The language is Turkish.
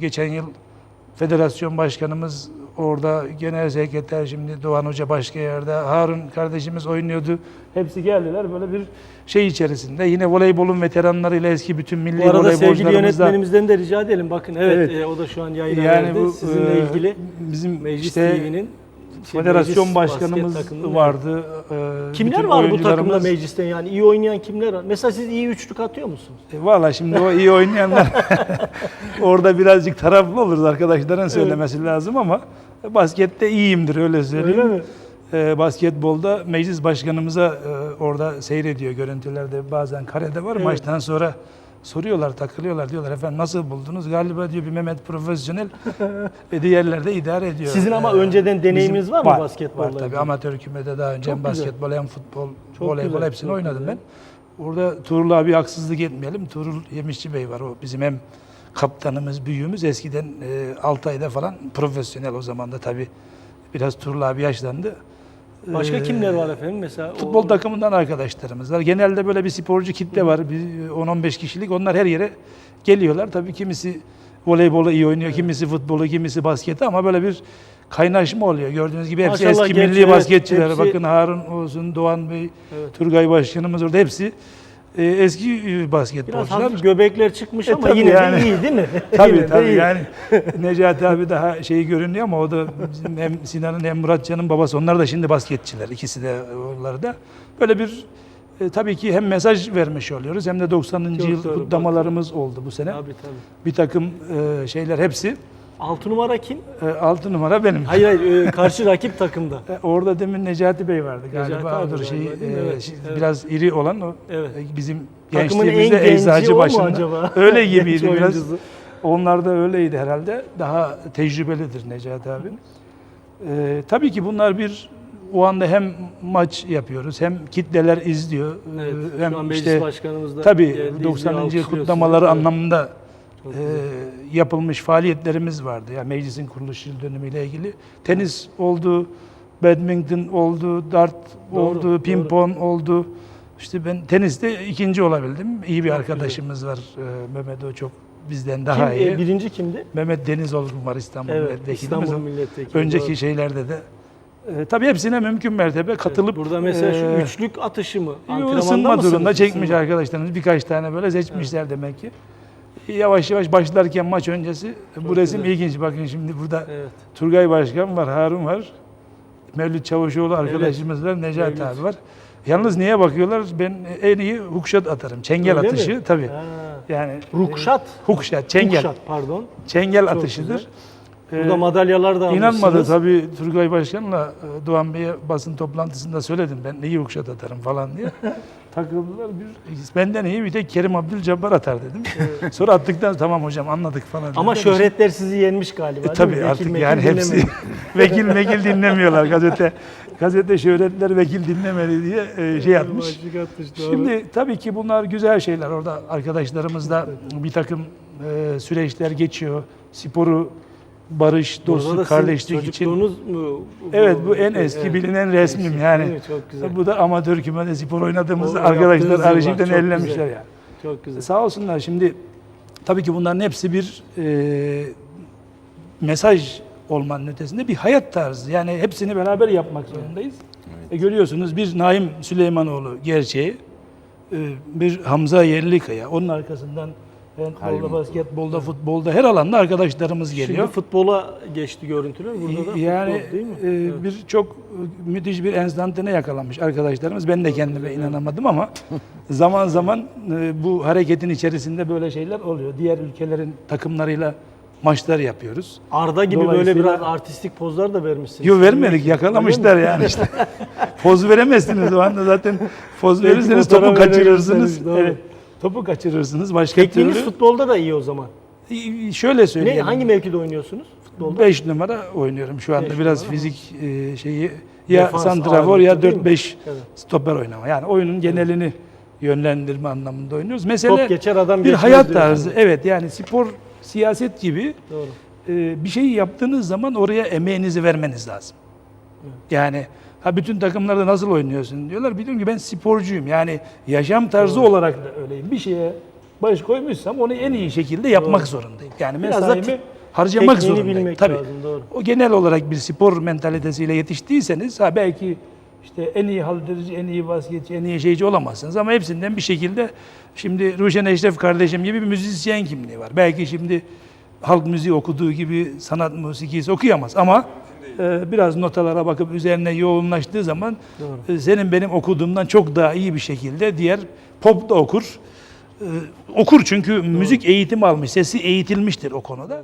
geçen yıl federasyon başkanımız orada, genel sekreter şimdi Doğan Hoca başka yerde, Harun kardeşimiz oynuyordu. Hepsi geldiler böyle bir şey içerisinde. Yine voleybolun veteranlarıyla eski bütün milli Bu arada sevgili voleybolcularımızla yönetmenimizden de rica edelim. Bakın evet, Evet. e, o da şu an yayına yani bu Sizinle e, ilgili bizim Meclis işte TV'nin şey, federasyon meclis başkanımız vardı. E, Kimler var bu takımda meclisten yani iyi oynayan kimler var? Mesela siz iyi üçlük atıyor musunuz? E, Valla şimdi o iyi oynayanlar orada birazcık taraflı oluruz arkadaşların söylemesi lazım ama baskette iyiyimdir öyle söyleyeyim. Öyle mi? E, basketbolda meclis başkanımıza e, orada seyrediyor görüntülerde bazen karede var Evet. maçtan sonra soruyorlar takılıyorlar diyorlar efendim nasıl buldunuz galiba diyor bir Mehmet profesyonel ve diğerlerde idare ediyor. Sizin ama E, önceden deneyiminiz bizim- var mı basketbolla Var tabii ilgili? amatör kümede daha önce Çok hem güzel. basketbol hem futbol, Çok voleybol güzel, hepsini oynadım güzel. ben. Orada Tuğrul abi haksızlık etmeyelim. Tuğrul Yemişçi Bey var o bizim hem kaptanımız, büyüğümüz eskiden e, 6 ayda falan profesyonel o zaman da tabii biraz Tuğrul abi yaşlandı. Başka Ee, kimler var efendim? Mesela o- Futbol takımından arkadaşlarımız var. Genelde böyle bir sporcu kitle var. Bir 10-15 kişilik. Onlar her yere geliyorlar. Tabii kimisi voleybolu iyi oynuyor, kimisi futbolu, kimisi basketi ama böyle bir kaynaşma oluyor. Gördüğünüz gibi hepsi Maşallah eski milli evet, basketçiler. hepsi- Bakın Harun olsun, Doğan Bey, Evet. Turgay Başkanımız orada hepsi e, eski e, Biraz basketbolcular. hafif göbekler çıkmış E, ama tabii yine yani. de iyi değil mi? Tabii Yine de tabii iyi. yani Necati abi daha şey görünüyor ama o da bizim hem Sinan'ın hem Muratcan'ın babası. Onlar da şimdi basketçiler. ikisi de onlar da. Böyle bir e, tabii ki hem mesaj vermiş oluyoruz hem de 90. Çok yıl doğru, kutlamalarımız oldu bu sene. Tabii tabii. Bir takım e, şeyler hepsi. 6 numara kim? E, altı numara benim. Hayır hayır e, karşı rakip takımda. E, orada demin Necati Bey vardı galiba. Necati abi Odur şey, galiba, e, Evet, şey, evet. biraz iri olan o. Evet. E, Bizim Takımın gençliğimizde eczacı başında. acaba? Öyle gibiydi biraz. oyuncusu. Onlar da öyleydi herhalde. Daha tecrübelidir Necati abi. Ee, tabii ki bunlar bir o anda hem maç yapıyoruz hem kitleler izliyor. ee, Evet, hem şu an işte başkanımız da tabii geldi, izliyor, 90. yıl alkışlıyor kutlamaları. Evet, anlamında e, güzel. yapılmış faaliyetlerimiz vardı. Yani meclisin kuruluş yıl dönümüyle ilgili. Tenis oldu, badminton oldu, dart Doğru, oldu, pimpon oldu. İşte ben teniste ikinci olabildim. İyi bir Çok arkadaşımız var. Ee, Mehmet o çok bizden daha Kim, iyi. e, birinci kimdi? Mehmet Denizoğlu var İstanbul Evet, milletvekilimiz. İstanbul milletvekili. Önceki doğru. şeylerde de. E, tabii hepsine mümkün mertebe katılıp Burada mesela şu e, üçlük atışı mı? Antrenmanda ısınma mısınız? turunda çekmiş Isınma. arkadaşlarımız birkaç tane böyle seçmişler demek ki. Yavaş yavaş başlarken maç öncesi bu resim güzel. ilginç. Bakın şimdi burada Evet. Turgay Başkan var, Harun var. Mevlüt Çavuşoğlu arkadaşımız var, Necati Mevlüt. abi var. Yalnız niye bakıyorlar? Ben en iyi hukşat atarım. Çengel Öyle mi? atışı tabii. Ha. Yani Rukşat. e, hukşat, çengel. Rukşat pardon. Çengel Çok atışıdır. güzel. Burada madalyalar da İnanmadı almışsınız. tabii Turgay Başkan'la e, Doğan Bey'e basın toplantısında söyledim ben iyi ukşat atarım falan diye. Takıldılar bir benden iyi bir tek Kerim Abdülcabbar atar dedim. Sonra attıktan tamam hocam anladık falan. Ama dediler. şöhretler sizi yenmiş galiba E, değil mi? tabii Vekil artık mekil yani hepsi dinlemeyin. vekil mekil dinlemiyorlar gazete. Gazete şöhretler vekil dinlemedi diye e, şey. Başlık atmış, doğru. Şimdi tabii ki bunlar güzel şeyler. Orada arkadaşlarımızla bir takım e, süreçler geçiyor. Sporu barış, dostluk, kardeşlik için. mu? Evet bu en eski Evet. bilinen resmim Eski, yani. mi? Çok güzel. Bu da amatör kümede spor oynadığımızda O arkadaşlar arşivden ellemişler güzel. yani. Çok güzel. Sağ olsunlar şimdi tabii ki bunların hepsi bir e, mesaj olmanın ötesinde bir hayat tarzı. Yani hepsini beraber yapmak zorundayız. E, görüyorsunuz bir Naim Süleymanoğlu gerçeği, e, bir Hamza Yerlikaya, onun arkasından handbolda, basketbolda, futbolda her alanda arkadaşlarımız geliyor. Şimdi futbola geçti görüntüler. Burada da yani futbol değil mi? e, Evet. bir çok müthiş bir enstantane yakalamış arkadaşlarımız. Ben de kendime inanamadım ama zaman zaman e, bu hareketin içerisinde böyle şeyler oluyor. Diğer ülkelerin takımlarıyla maçlar yapıyoruz. Arda gibi böyle biraz artistik pozlar da vermişsiniz. Yo vermedik yakalamışlar yani işte. poz veremezsiniz o anda zaten poz verirseniz topu kaçırırsınız. Evet. Topu kaçırırsınız başka Tekniğiniz türlü. futbolda da iyi o zaman. Şöyle Ne, söyleyelim. hangi mevkide oynuyorsunuz futbolda? 5 numara oynuyorum şu anda Beş biraz numara. fizik e, şeyi ya Defans santrafor ya ağırlıklı değil mi? 4-5 Evet. stoper oynama. Yani oyunun genelini yönlendirme anlamında oynuyoruz. Mesele Top geçer adam bir hayat tarzı. Evet yani spor siyaset gibi Doğru. e, bir şeyi yaptığınız zaman oraya emeğinizi vermeniz lazım. Yani ha bütün takımlarda nasıl oynuyorsun diyorlar. Biliyorum ki ben sporcuyum. Yani yaşam tarzı olarak da öyleyim. Bir şeye baş koymuşsam onu en iyi şekilde yapmak zorundayım. Yani mesaimi harcamak zorundayım. bilmek Tabii. lazım, doğru. O genel olarak bir spor mentalitesiyle yetiştiyseniz ha belki işte en iyi haldirici, en iyi basketçi, en iyi şeyci olamazsınız ama hepsinden bir şekilde şimdi Ruşen Eşref kardeşim gibi bir müzisyen kimliği var. Belki şimdi halk müziği okuduğu gibi sanat musikisi okuyamaz ama e, biraz notalara bakıp üzerine yoğunlaştığı zaman e, senin benim okuduğumdan çok daha iyi bir şekilde diğer pop da okur. E, okur çünkü müzik eğitimi almış, sesi eğitilmiştir o konuda.